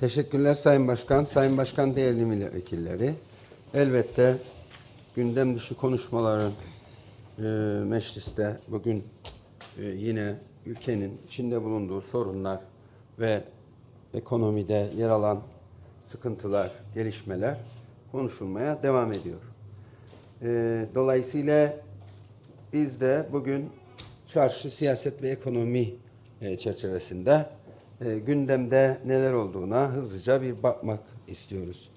Teşekkürler Sayın Başkan. Sayın Başkan değerli milletvekilleri. Elbette gündem dışı konuşmaların e, mecliste bugün e, yine ülkenin içinde bulunduğu sorunlar ve ekonomide yer alan sıkıntılar, gelişmeler konuşulmaya devam ediyor. E, dolayısıyla biz de bugün çarşı, siyaset ve ekonomi e, çerçevesinde e, gündemde neler olduğuna hızlıca bir bakmak istiyoruz.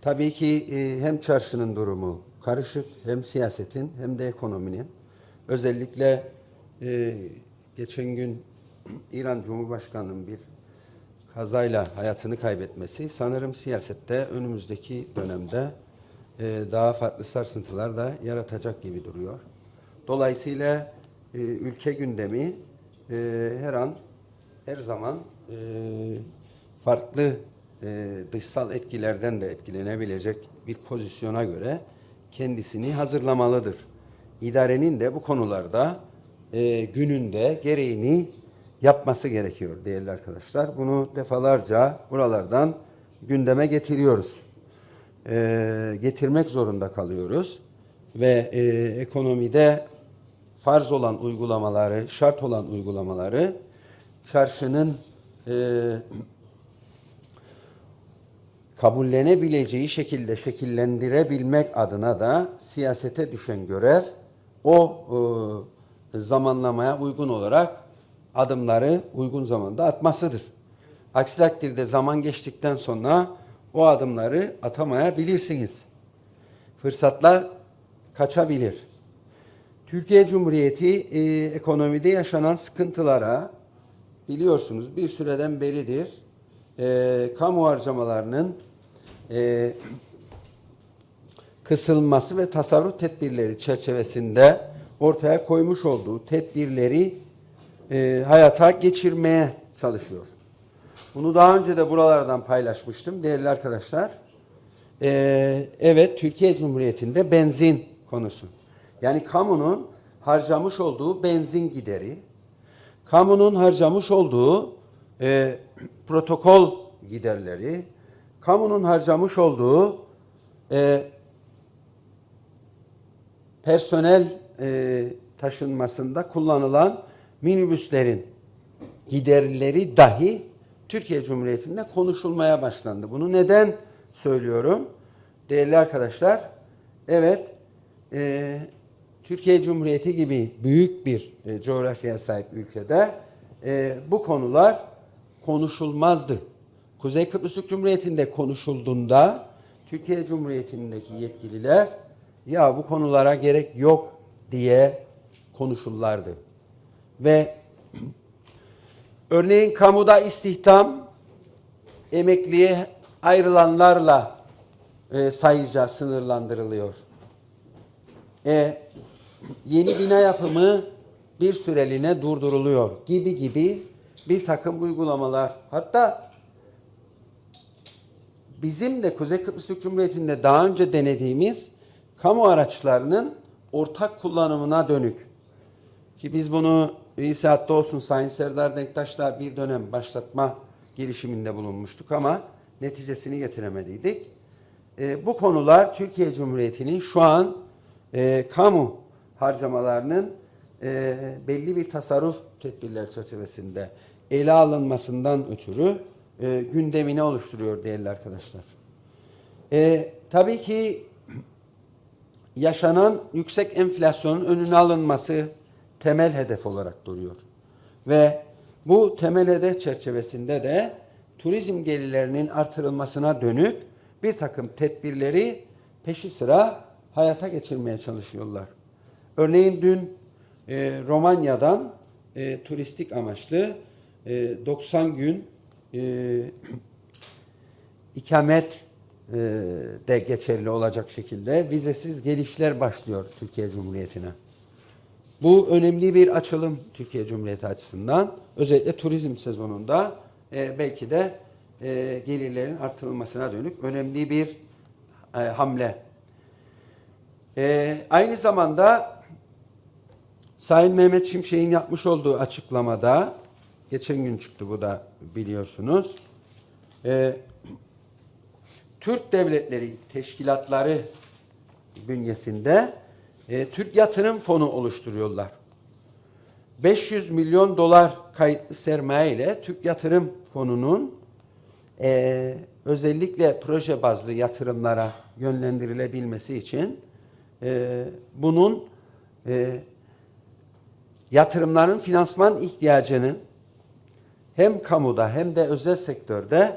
Tabii ki e, hem çarşının durumu karışık, hem siyasetin hem de ekonominin. Özellikle e, geçen gün İran Cumhurbaşkanı'nın bir kazayla hayatını kaybetmesi sanırım siyasette önümüzdeki dönemde e, daha farklı sarsıntılar da yaratacak gibi duruyor. Dolayısıyla e, ülke gündemi e, her an, her zaman e, farklı e, dışsal etkilerden de etkilenebilecek bir pozisyona göre kendisini hazırlamalıdır. İdarenin de bu konularda e, gününde gereğini yapması gerekiyor değerli arkadaşlar. Bunu defalarca buralardan gündeme getiriyoruz. E, getirmek zorunda kalıyoruz ve e, ekonomide farz olan uygulamaları, şart olan uygulamaları çarşının e, kabullenebileceği şekilde şekillendirebilmek adına da siyasete düşen görev o e, zamanlamaya uygun olarak adımları uygun zamanda atmasıdır. Aksi takdirde zaman geçtikten sonra o adımları atamayabilirsiniz. Fırsatlar kaçabilir. Türkiye Cumhuriyeti e, ekonomide yaşanan sıkıntılara biliyorsunuz bir süreden beridir e, kamu harcamalarının e, kısılması ve tasarruf tedbirleri çerçevesinde ortaya koymuş olduğu tedbirleri e, hayata geçirmeye çalışıyor. Bunu daha önce de buralardan paylaşmıştım değerli arkadaşlar. E, evet Türkiye Cumhuriyeti'nde benzin konusu. Yani kamunun harcamış olduğu benzin gideri, kamunun harcamış olduğu e, protokol giderleri, kamunun harcamış olduğu e, personel e, taşınmasında kullanılan minibüslerin giderleri dahi Türkiye Cumhuriyeti'nde konuşulmaya başlandı. Bunu neden söylüyorum? Değerli arkadaşlar, evet e, Türkiye Cumhuriyeti gibi büyük bir e, coğrafyaya sahip ülkede e, bu konular konuşulmazdı. Kuzey Kıbrıs Türk Cumhuriyeti'nde konuşulduğunda Türkiye Cumhuriyeti'ndeki yetkililer ya bu konulara gerek yok diye konuşurlardı. Ve örneğin kamuda istihdam emekliye ayrılanlarla e, sayıca sınırlandırılıyor. E, yeni bina yapımı bir süreliğine durduruluyor gibi gibi bir takım uygulamalar. Hatta bizim de Kuzey Kıbrıs Türk Cumhuriyeti'nde daha önce denediğimiz kamu araçlarının ortak kullanımına dönük ki biz bunu iyi saatte olsun Sayın Serdar Denktaş'la bir dönem başlatma girişiminde bulunmuştuk ama neticesini getiremediydik. E, bu konular Türkiye Cumhuriyeti'nin şu an e, kamu harcamalarının e, belli bir tasarruf tedbirler çerçevesinde ele alınmasından ötürü e, gündemini oluşturuyor değerli arkadaşlar. E, tabii ki yaşanan yüksek enflasyonun önüne alınması temel hedef olarak duruyor. Ve bu temel hedef çerçevesinde de turizm gelirlerinin artırılmasına dönük bir takım tedbirleri peşi sıra hayata geçirmeye çalışıyorlar. Örneğin dün e, Romanya'dan e, turistik amaçlı e, 90 gün e, ikamet e, de geçerli olacak şekilde vizesiz gelişler başlıyor Türkiye Cumhuriyeti'ne. Bu önemli bir açılım Türkiye Cumhuriyeti açısından. Özellikle turizm sezonunda e, belki de e, gelirlerin artırılmasına dönük önemli bir e, hamle. E, aynı zamanda Sayın Mehmet Şimşek'in yapmış olduğu açıklamada, geçen gün çıktı bu da biliyorsunuz, e, Türk Devletleri Teşkilatları bünyesinde e, Türk Yatırım Fonu oluşturuyorlar. 500 milyon dolar kayıtlı sermaye ile Türk Yatırım Fonu'nun e, özellikle proje bazlı yatırımlara yönlendirilebilmesi için e, bunun e, yatırımların finansman ihtiyacını hem kamuda hem de özel sektörde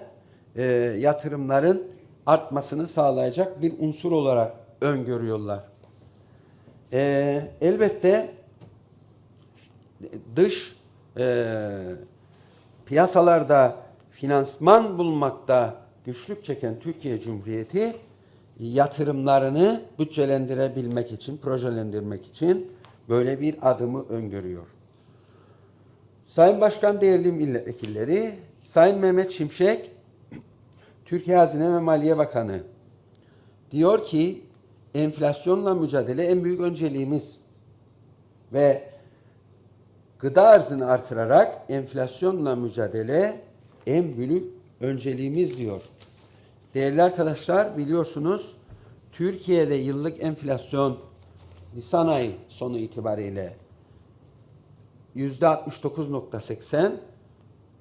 e, yatırımların artmasını sağlayacak bir unsur olarak öngörüyorlar. E, elbette dış e, piyasalarda finansman bulmakta güçlük çeken Türkiye Cumhuriyeti yatırımlarını bütçelendirebilmek için, projelendirmek için böyle bir adımı öngörüyor. Sayın Başkan, değerli milletvekilleri, Sayın Mehmet Şimşek, Türkiye Hazine ve Maliye Bakanı diyor ki enflasyonla mücadele en büyük önceliğimiz ve gıda arzını artırarak enflasyonla mücadele en büyük önceliğimiz diyor. Değerli arkadaşlar biliyorsunuz Türkiye'de yıllık enflasyon Nisan ayı sonu itibariyle yüzde 69.80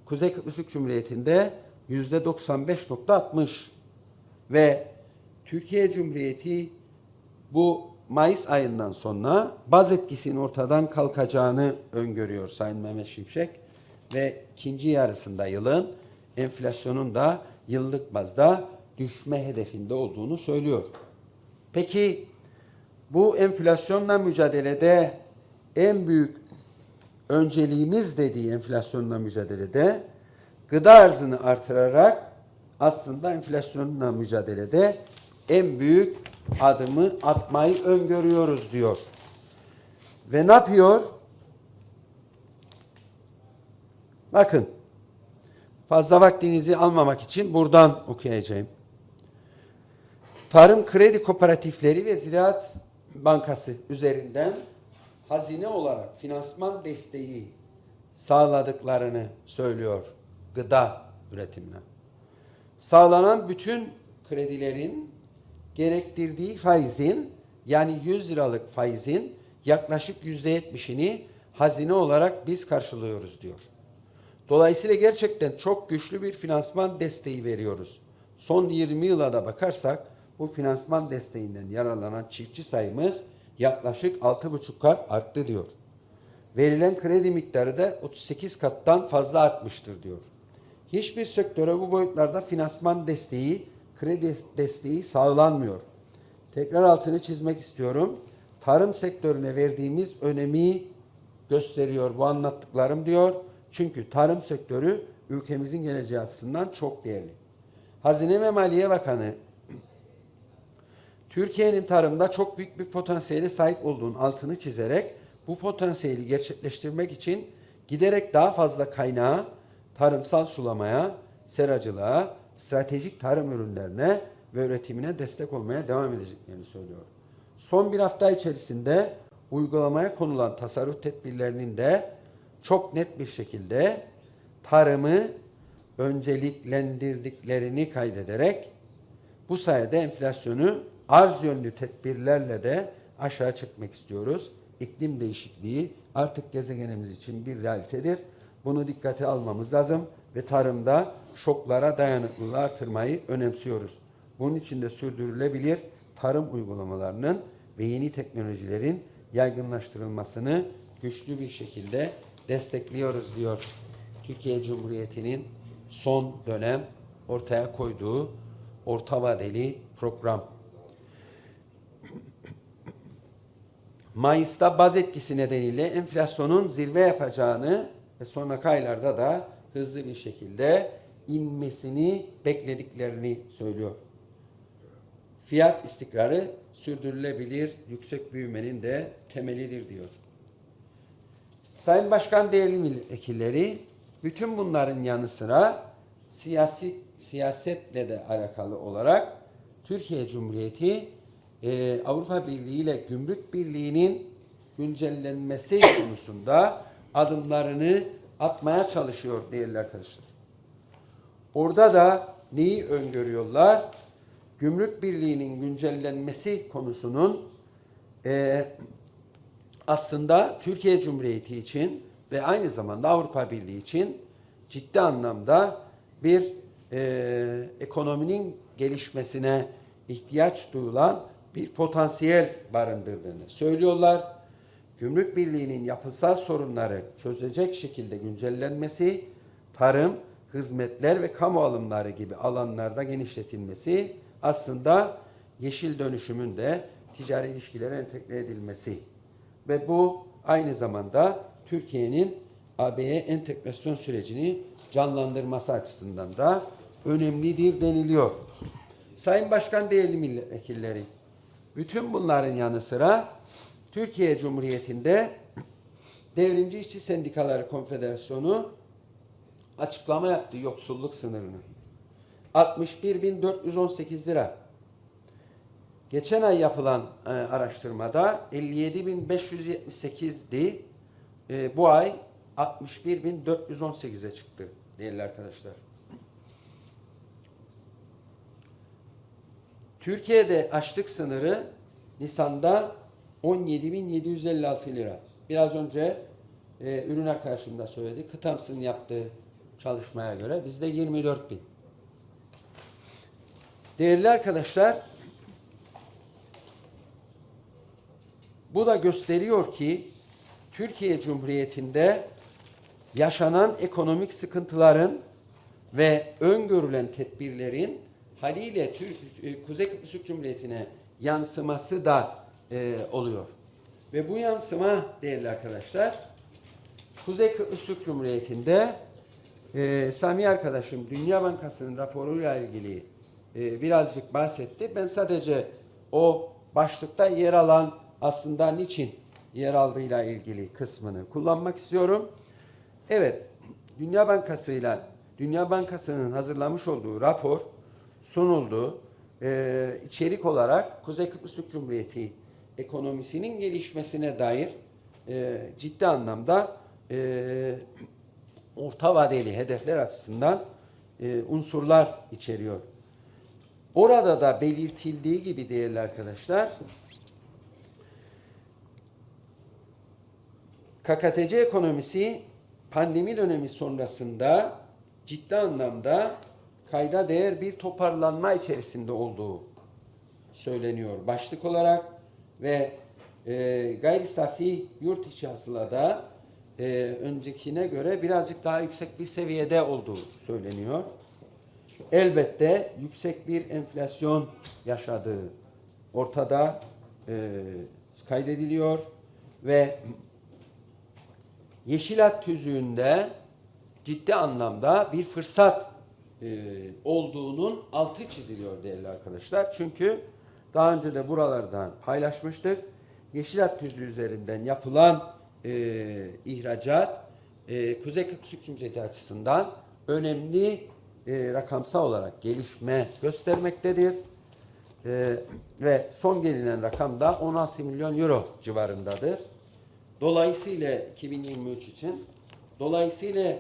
Kuzey Kıbrıs Cumhuriyeti'nde yüzde 95.60 ve Türkiye Cumhuriyeti bu Mayıs ayından sonra baz etkisinin ortadan kalkacağını öngörüyor Sayın Mehmet Şimşek ve ikinci yarısında yılın enflasyonun da yıllık bazda düşme hedefinde olduğunu söylüyor. Peki bu enflasyonla mücadelede en büyük önceliğimiz dediği enflasyonla mücadelede gıda arzını artırarak aslında enflasyonla mücadelede en büyük adımı atmayı öngörüyoruz diyor. Ve ne yapıyor? Bakın fazla vaktinizi almamak için buradan okuyacağım. Tarım Kredi Kooperatifleri ve Ziraat Bankası üzerinden hazine olarak finansman desteği sağladıklarını söylüyor gıda üretimine. Sağlanan bütün kredilerin gerektirdiği faizin yani 100 liralık faizin yaklaşık %70'ini hazine olarak biz karşılıyoruz diyor. Dolayısıyla gerçekten çok güçlü bir finansman desteği veriyoruz. Son 20 yıla da bakarsak bu finansman desteğinden yararlanan çiftçi sayımız yaklaşık 6,5 kat arttı diyor. Verilen kredi miktarı da 38 kattan fazla artmıştır diyor. Hiçbir sektöre bu boyutlarda finansman desteği, kredi desteği sağlanmıyor. Tekrar altını çizmek istiyorum. Tarım sektörüne verdiğimiz önemi gösteriyor bu anlattıklarım diyor. Çünkü tarım sektörü ülkemizin geleceği açısından çok değerli. Hazine ve Maliye Bakanı Türkiye'nin tarımda çok büyük bir potansiyele sahip olduğunun altını çizerek bu potansiyeli gerçekleştirmek için giderek daha fazla kaynağı tarımsal sulamaya, seracılığa, stratejik tarım ürünlerine ve üretimine destek olmaya devam edeceklerini söylüyor. Son bir hafta içerisinde uygulamaya konulan tasarruf tedbirlerinin de çok net bir şekilde tarımı önceliklendirdiklerini kaydederek bu sayede enflasyonu arz yönlü tedbirlerle de aşağı çekmek istiyoruz. İklim değişikliği artık gezegenimiz için bir realitedir. Bunu dikkate almamız lazım ve tarımda şoklara dayanıklılığı artırmayı önemsiyoruz. Bunun için de sürdürülebilir tarım uygulamalarının ve yeni teknolojilerin yaygınlaştırılmasını güçlü bir şekilde destekliyoruz diyor. Türkiye Cumhuriyeti'nin son dönem ortaya koyduğu orta vadeli program. Mayıs'ta baz etkisi nedeniyle enflasyonun zirve yapacağını ve sonraki aylarda da hızlı bir şekilde inmesini beklediklerini söylüyor. Fiyat istikrarı sürdürülebilir yüksek büyümenin de temelidir diyor. Sayın Başkan değerli milletvekilleri, bütün bunların yanı sıra siyasi siyasetle de alakalı olarak Türkiye Cumhuriyeti e, Avrupa Birliği ile Gümrük Birliği'nin güncellenmesi konusunda adımlarını atmaya çalışıyor değerli arkadaşlar. Orada da neyi öngörüyorlar? Gümrük Birliği'nin güncellenmesi konusunun e, aslında Türkiye Cumhuriyeti için ve aynı zamanda Avrupa Birliği için ciddi anlamda bir e, ekonominin gelişmesine ihtiyaç duyulan bir potansiyel barındırdığını söylüyorlar. Gümrük Birliği'nin yapısal sorunları çözecek şekilde güncellenmesi, tarım, hizmetler ve kamu alımları gibi alanlarda genişletilmesi aslında yeşil dönüşümün de ticari ilişkilere entegre edilmesi ve bu aynı zamanda Türkiye'nin AB'ye entegrasyon sürecini canlandırması açısından da önemlidir deniliyor. Sayın Başkan değerli milletvekilleri, bütün bunların yanı sıra Türkiye Cumhuriyeti'nde Devrimci İşçi Sendikaları Konfederasyonu açıklama yaptı yoksulluk sınırını. 61.418 lira. Geçen ay yapılan e, araştırmada 57.578'di. E, bu ay 61.418'e çıktı değerli arkadaşlar. Türkiye'de açlık sınırı Nisan'da 17.756 lira. Biraz önce e, ürün arkadaşım da söyledi. Kıtamsın yaptığı çalışmaya göre bizde 24 bin. Değerli arkadaşlar, bu da gösteriyor ki Türkiye Cumhuriyeti'nde yaşanan ekonomik sıkıntıların ve öngörülen tedbirlerin haliyle Türk, e, Kuzey Kıbrıs Türk Cumhuriyeti'ne yansıması da e, oluyor. Ve bu yansıma değerli arkadaşlar Kuzey Kıbrıs Türk Cumhuriyeti'nde e, Sami arkadaşım Dünya Bankası'nın raporuyla ilgili e, birazcık bahsetti. Ben sadece o başlıkta yer alan aslında niçin yer aldığıyla ilgili kısmını kullanmak istiyorum. Evet, Dünya Bankası'yla Dünya Bankası'nın hazırlamış olduğu rapor sunuldu. Ee, içerik olarak Kuzey Kıbrıs Türk Cumhuriyeti ekonomisinin gelişmesine dair e, ciddi anlamda e, orta vadeli hedefler açısından e, unsurlar içeriyor. Orada da belirtildiği gibi değerli arkadaşlar KKTC ekonomisi pandemi dönemi sonrasında ciddi anlamda kayda değer bir toparlanma içerisinde olduğu söyleniyor başlık olarak ve e, gayri safi yurt içi hasılada e, öncekine göre birazcık daha yüksek bir seviyede olduğu söyleniyor. Elbette yüksek bir enflasyon yaşadığı ortada e, kaydediliyor ve Yeşilat tüzüğünde ciddi anlamda bir fırsat e, olduğunun altı çiziliyor değerli arkadaşlar. Çünkü daha önce de buralardan paylaşmıştık. Yeşilat tüzüğü üzerinden yapılan e, ihracat e, Kuzey Kıbrıs Cumhuriyeti açısından önemli e, rakamsal olarak gelişme göstermektedir. E, ve son gelinen rakam da 16 milyon euro civarındadır. Dolayısıyla 2023 için dolayısıyla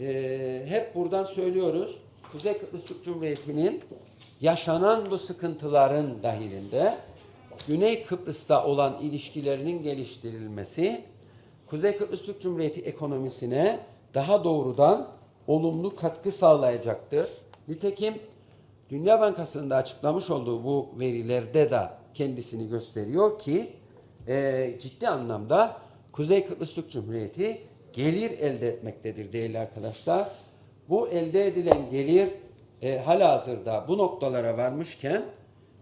e, hep buradan söylüyoruz Kuzey Kıbrıs Cumhuriyeti'nin yaşanan bu sıkıntıların dahilinde Güney Kıbrıs'ta olan ilişkilerinin geliştirilmesi Kuzey Kıbrıs Türk Cumhuriyeti ekonomisine daha doğrudan olumlu katkı sağlayacaktır. Nitekim Dünya Bankası'nın da açıklamış olduğu bu verilerde de kendisini gösteriyor ki e, ciddi anlamda Kuzey Kıbrıs Türk Cumhuriyeti gelir elde etmektedir değerli arkadaşlar. Bu elde edilen gelir e, halihazırda bu noktalara varmışken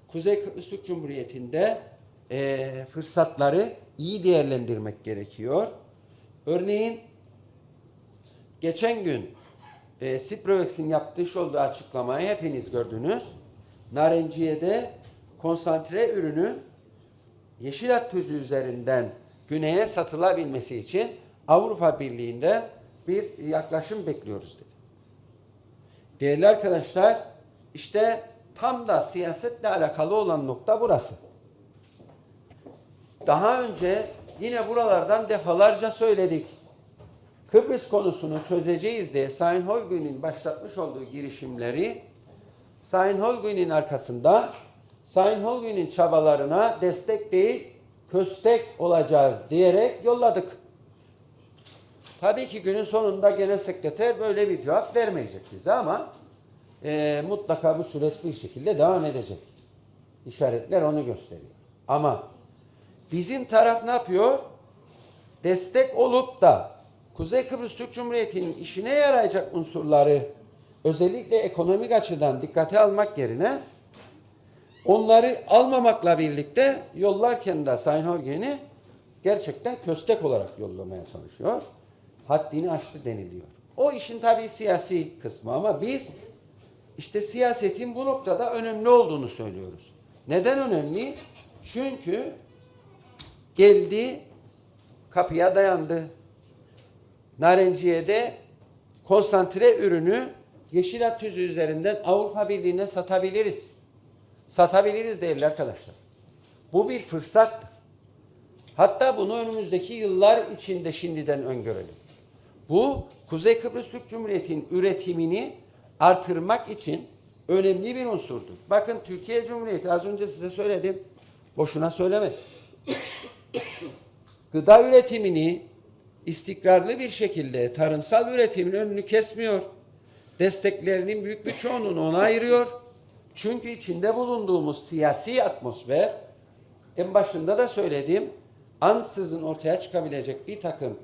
Kuzey Kıbrıs Türk Cumhuriyeti'nde e, fırsatları iyi değerlendirmek gerekiyor. Örneğin geçen gün e, Siprovex'in yaptığı olduğu açıklamayı hepiniz gördünüz. Narenciye'de konsantre ürünün Yeşilat tüzü üzerinden güneye satılabilmesi için Avrupa Birliği'nde bir yaklaşım bekliyoruz dedi. Değerli arkadaşlar, işte tam da siyasetle alakalı olan nokta burası. Daha önce yine buralardan defalarca söyledik. Kıbrıs konusunu çözeceğiz diye Sayın Holgün'ün başlatmış olduğu girişimleri Sayın Holguin'in arkasında Sayın Holguin'in çabalarına destek değil köstek olacağız diyerek yolladık. Tabii ki günün sonunda genel sekreter böyle bir cevap vermeyecek bize ama e, mutlaka bu süreç bir şekilde devam edecek. İşaretler onu gösteriyor. Ama bizim taraf ne yapıyor? Destek olup da Kuzey Kıbrıs Türk Cumhuriyeti'nin işine yarayacak unsurları özellikle ekonomik açıdan dikkate almak yerine onları almamakla birlikte yollarken de Sayın Holgen'i gerçekten köstek olarak yollamaya çalışıyor. Haddini aştı deniliyor. O işin tabii siyasi kısmı ama biz işte siyasetin bu noktada önemli olduğunu söylüyoruz. Neden önemli? Çünkü geldi kapıya dayandı. Narenciye'de konsantre ürünü Yeşilat Tüzü üzerinden Avrupa Birliği'ne satabiliriz. Satabiliriz değerli arkadaşlar. Bu bir fırsattır. Hatta bunu önümüzdeki yıllar içinde şimdiden öngörelim. Bu Kuzey Kıbrıs Türk Cumhuriyeti'nin üretimini artırmak için önemli bir unsurdur. Bakın Türkiye Cumhuriyeti az önce size söyledim. Boşuna söylemedim. Gıda üretimini istikrarlı bir şekilde tarımsal üretimin önünü kesmiyor. Desteklerinin büyük bir çoğunluğunu ona ayırıyor. Çünkü içinde bulunduğumuz siyasi atmosfer en başında da söyledim ansızın ortaya çıkabilecek bir takım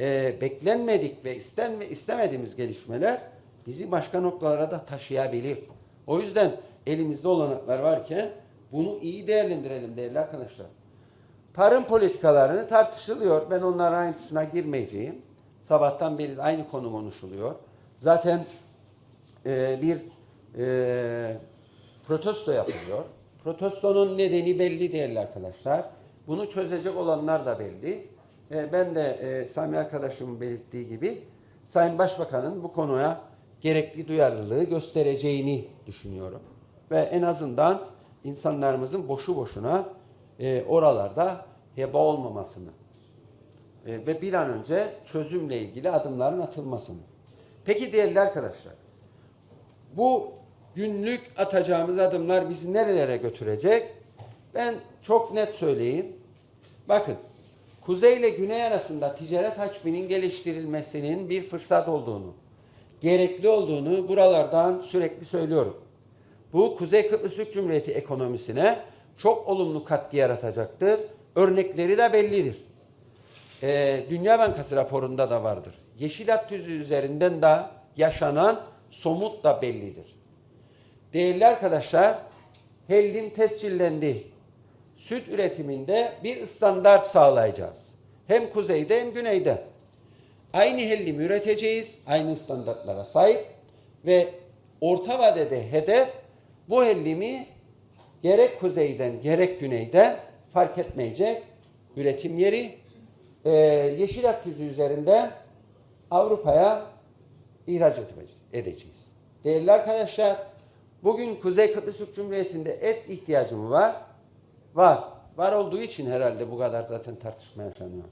e, beklenmedik ve istenme, istemediğimiz gelişmeler bizi başka noktalara da taşıyabilir. O yüzden elimizde olanaklar varken bunu iyi değerlendirelim değerli arkadaşlar. Tarım politikalarını tartışılıyor. Ben onların ayrıntısına girmeyeceğim. Sabahtan beri aynı konu konuşuluyor. Zaten e, bir e, protesto yapılıyor. Protestonun nedeni belli değerli arkadaşlar. Bunu çözecek olanlar da belli. E, ben de e, Sami arkadaşımın belirttiği gibi Sayın Başbakan'ın bu konuya gerekli duyarlılığı göstereceğini düşünüyorum. Ve en azından insanlarımızın boşu boşuna e, oralarda heba olmamasını e, ve bir an önce çözümle ilgili adımların atılmasını. Peki değerli arkadaşlar, bu günlük atacağımız adımlar bizi nerelere götürecek? Ben çok net söyleyeyim. Bakın, kuzey ile güney arasında ticaret hacminin geliştirilmesinin bir fırsat olduğunu, gerekli olduğunu buralardan sürekli söylüyorum. Bu Kuzey Kıbrıs Cumhuriyeti ekonomisine çok olumlu katkı yaratacaktır. Örnekleri de bellidir. Ee, Dünya Bankası raporunda da vardır. Yeşilat Tüzü üzerinden de yaşanan somut da bellidir. Değerli arkadaşlar, hellim tescillendi. Süt üretiminde bir standart sağlayacağız. Hem kuzeyde hem güneyde. Aynı hellimi üreteceğiz, aynı standartlara sahip ve orta vadede hedef bu hellimi gerek kuzeyden gerek güneyden fark etmeyecek üretim yeri e, Yeşil Aküzü üzerinden Avrupa'ya ihraç edeceğiz. Değerli arkadaşlar, bugün Kuzey Kıbrıs Türk Cumhuriyeti'nde et ihtiyacı mı var? Var. Var olduğu için herhalde bu kadar zaten tartışma yaşanıyor.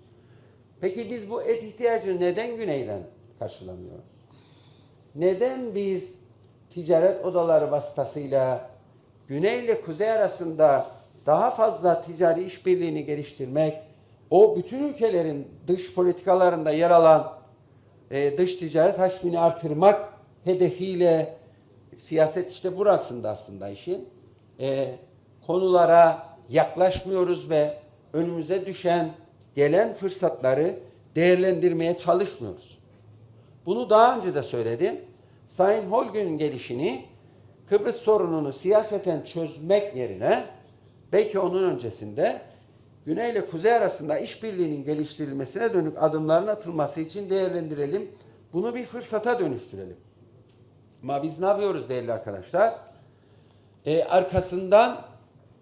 Peki biz bu et ihtiyacını neden güneyden karşılamıyoruz? Neden biz ticaret odaları vasıtasıyla güney ile kuzey arasında daha fazla ticari işbirliğini geliştirmek, o bütün ülkelerin dış politikalarında yer alan e, dış ticaret hacmini artırmak hedefiyle siyaset işte burasında aslında işin e, konulara yaklaşmıyoruz ve önümüze düşen gelen fırsatları değerlendirmeye çalışmıyoruz. Bunu daha önce de söyledim. Sayın Holgün'ün gelişini Kıbrıs sorununu siyaseten çözmek yerine belki onun öncesinde Güney ile Kuzey arasında işbirliğinin geliştirilmesine dönük adımların atılması için değerlendirelim. Bunu bir fırsata dönüştürelim. Ama biz ne yapıyoruz değerli arkadaşlar? Ee, arkasından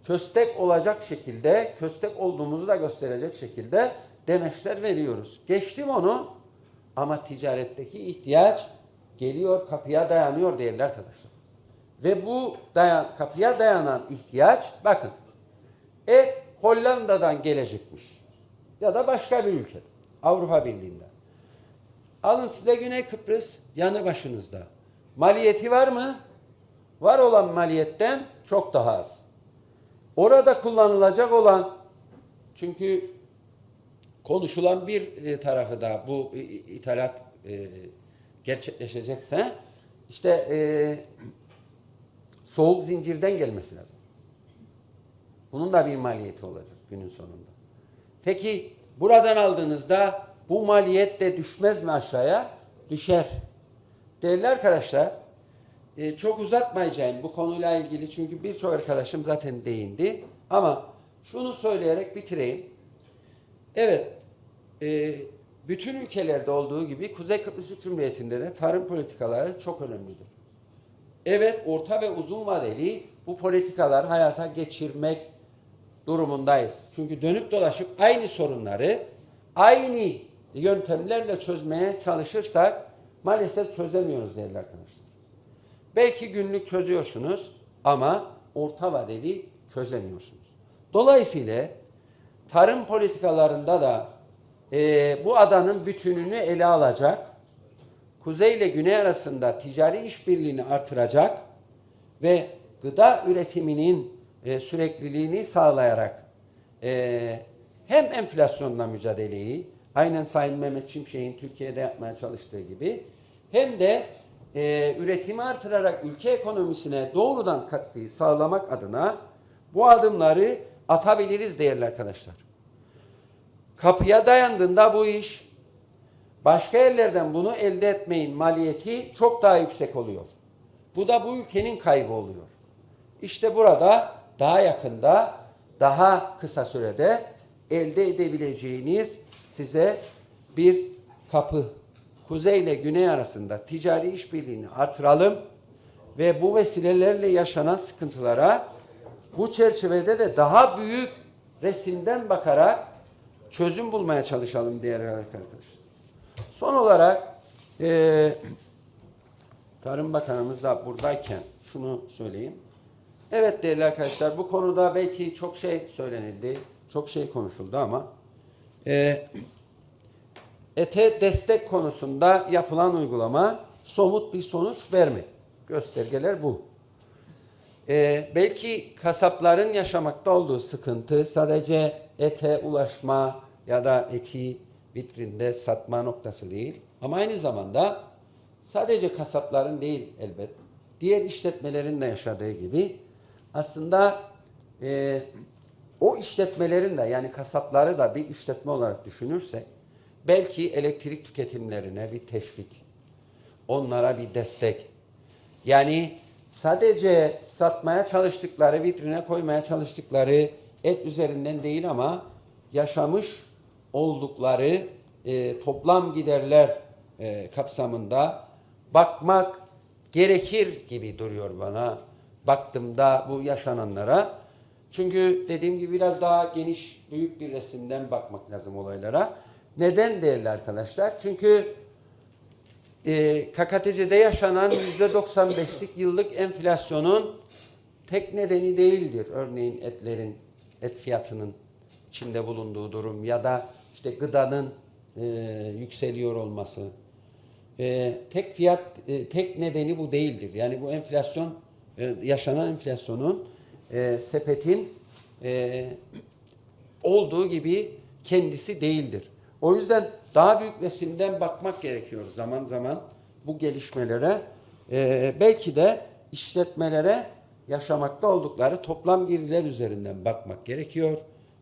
köstek olacak şekilde, köstek olduğumuzu da gösterecek şekilde demeçler veriyoruz. Geçtim onu ama ticaretteki ihtiyaç geliyor, kapıya dayanıyor değerli arkadaşlar. Ve bu dayan, kapıya dayanan ihtiyaç, bakın, et Hollanda'dan gelecekmiş. Ya da başka bir ülke. Avrupa Birliği'nden. Alın size Güney Kıbrıs yanı başınızda. Maliyeti var mı? var olan maliyetten çok daha az. Orada kullanılacak olan çünkü konuşulan bir e, tarafı da bu i- i- ithalat e, gerçekleşecekse işte e, soğuk zincirden gelmesi lazım. Bunun da bir maliyeti olacak günün sonunda. Peki buradan aldığınızda bu maliyet de düşmez mi aşağıya? Düşer. Değerli arkadaşlar, e, çok uzatmayacağım bu konuyla ilgili çünkü birçok arkadaşım zaten değindi. Ama şunu söyleyerek bitireyim. Evet, e, bütün ülkelerde olduğu gibi Kuzey Kıbrıs Cumhuriyeti'nde de tarım politikaları çok önemlidir. Evet, orta ve uzun vadeli bu politikalar hayata geçirmek durumundayız. Çünkü dönüp dolaşıp aynı sorunları aynı yöntemlerle çözmeye çalışırsak maalesef çözemiyoruz değerli arkadaşlar. Belki günlük çözüyorsunuz ama orta vadeli çözemiyorsunuz. Dolayısıyla tarım politikalarında da eee, bu adanın bütününü ele alacak, kuzey ile güney arasında ticari işbirliğini artıracak ve gıda üretiminin e, sürekliliğini sağlayarak e, hem enflasyonla mücadeleyi, aynen Sayın Mehmet Şimşek'in Türkiye'de yapmaya çalıştığı gibi, hem de e, üretimi artırarak ülke ekonomisine doğrudan katkıyı sağlamak adına bu adımları atabiliriz değerli arkadaşlar. Kapıya dayandığında bu iş başka yerlerden bunu elde etmeyin maliyeti çok daha yüksek oluyor. Bu da bu ülkenin kaybı oluyor. İşte burada daha yakında, daha kısa sürede elde edebileceğiniz size bir kapı. Kuzey ile güney arasında ticari işbirliğini artıralım ve bu vesilelerle yaşanan sıkıntılara bu çerçevede de daha büyük resimden bakarak çözüm bulmaya çalışalım değerli arkadaşlar. Son olarak eee Tarım Bakanımız da buradayken şunu söyleyeyim. Evet değerli arkadaşlar bu konuda belki çok şey söylenildi, çok şey konuşuldu ama e, ete destek konusunda yapılan uygulama somut bir sonuç vermedi. Göstergeler bu. E, belki kasapların yaşamakta olduğu sıkıntı sadece ete ulaşma ya da eti vitrinde satma noktası değil. Ama aynı zamanda sadece kasapların değil elbet, diğer işletmelerin de yaşadığı gibi aslında e, o işletmelerin de yani kasapları da bir işletme olarak düşünürsek belki elektrik tüketimlerine bir teşvik, onlara bir destek. Yani sadece satmaya çalıştıkları, vitrine koymaya çalıştıkları et üzerinden değil ama yaşamış oldukları e, toplam giderler e, kapsamında bakmak gerekir gibi duruyor bana. Baktığımda bu yaşananlara. Çünkü dediğim gibi biraz daha geniş, büyük bir resimden bakmak lazım olaylara. Neden değerli arkadaşlar? Çünkü e, KKTC'de yaşanan %95'lik yıllık enflasyonun tek nedeni değildir. Örneğin etlerin, et fiyatının içinde bulunduğu durum ya da işte gıdanın e, yükseliyor olması. E, tek fiyat, e, tek nedeni bu değildir. Yani bu enflasyon, e, yaşanan enflasyonun e, sepetin e, olduğu gibi kendisi değildir. O yüzden daha büyük resimden bakmak gerekiyor zaman zaman bu gelişmelere. Ee, belki de işletmelere yaşamakta oldukları toplam girdiler üzerinden bakmak gerekiyor.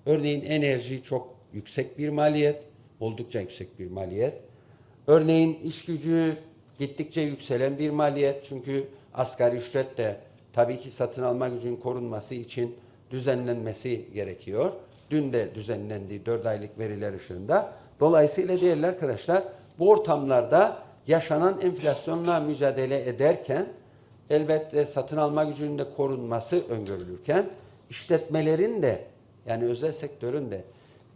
Örneğin enerji çok yüksek bir maliyet, oldukça yüksek bir maliyet. Örneğin iş gücü gittikçe yükselen bir maliyet. Çünkü asgari ücret de tabii ki satın alma gücünün korunması için düzenlenmesi gerekiyor. Dün de düzenlendi 4 aylık veriler ışığında. Dolayısıyla değerli arkadaşlar bu ortamlarda yaşanan enflasyonla mücadele ederken elbette satın alma gücünün de korunması öngörülürken işletmelerin de yani özel sektörün de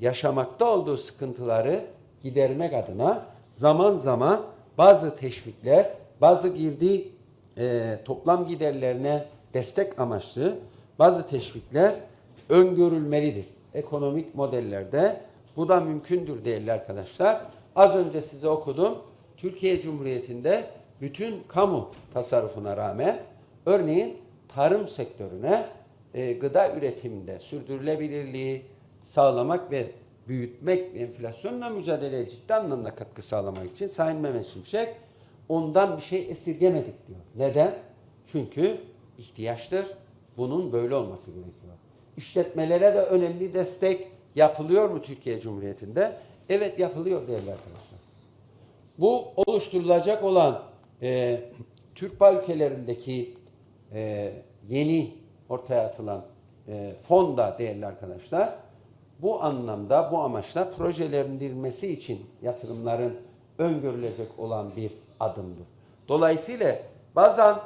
yaşamakta olduğu sıkıntıları gidermek adına zaman zaman bazı teşvikler, bazı girdi e, toplam giderlerine destek amaçlı bazı teşvikler öngörülmelidir. Ekonomik modellerde bu da mümkündür değerli arkadaşlar. Az önce size okudum. Türkiye Cumhuriyeti'nde bütün kamu tasarrufuna rağmen Örneğin tarım sektörüne e, gıda üretiminde sürdürülebilirliği sağlamak ve büyütmek ve enflasyonla mücadeleye ciddi anlamda katkı sağlamak için Sayın Mehmet Şimşek ondan bir şey esirgemedik diyor. Neden? Çünkü ihtiyaçtır. Bunun böyle olması gerekiyor. İşletmelere de önemli destek yapılıyor mu Türkiye Cumhuriyeti'nde? Evet yapılıyor değerli arkadaşlar. Bu oluşturulacak olan e, Türk ülkelerindeki e, yeni ortaya atılan e, fonda değerli arkadaşlar bu anlamda bu amaçla projelendirilmesi için yatırımların öngörülecek olan bir adımdır. Dolayısıyla bazen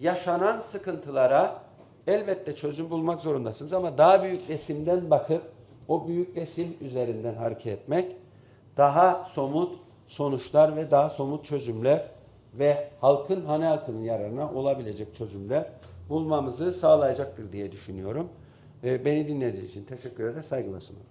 yaşanan sıkıntılara elbette çözüm bulmak zorundasınız ama daha büyük resimden bakıp o büyük resim üzerinden hareket etmek daha somut sonuçlar ve daha somut çözümler ve halkın hani halkının yararına olabilecek çözümler bulmamızı sağlayacaktır diye düşünüyorum. Ee, Beni dinlediğiniz için teşekkür ederim, saygılar sunarım.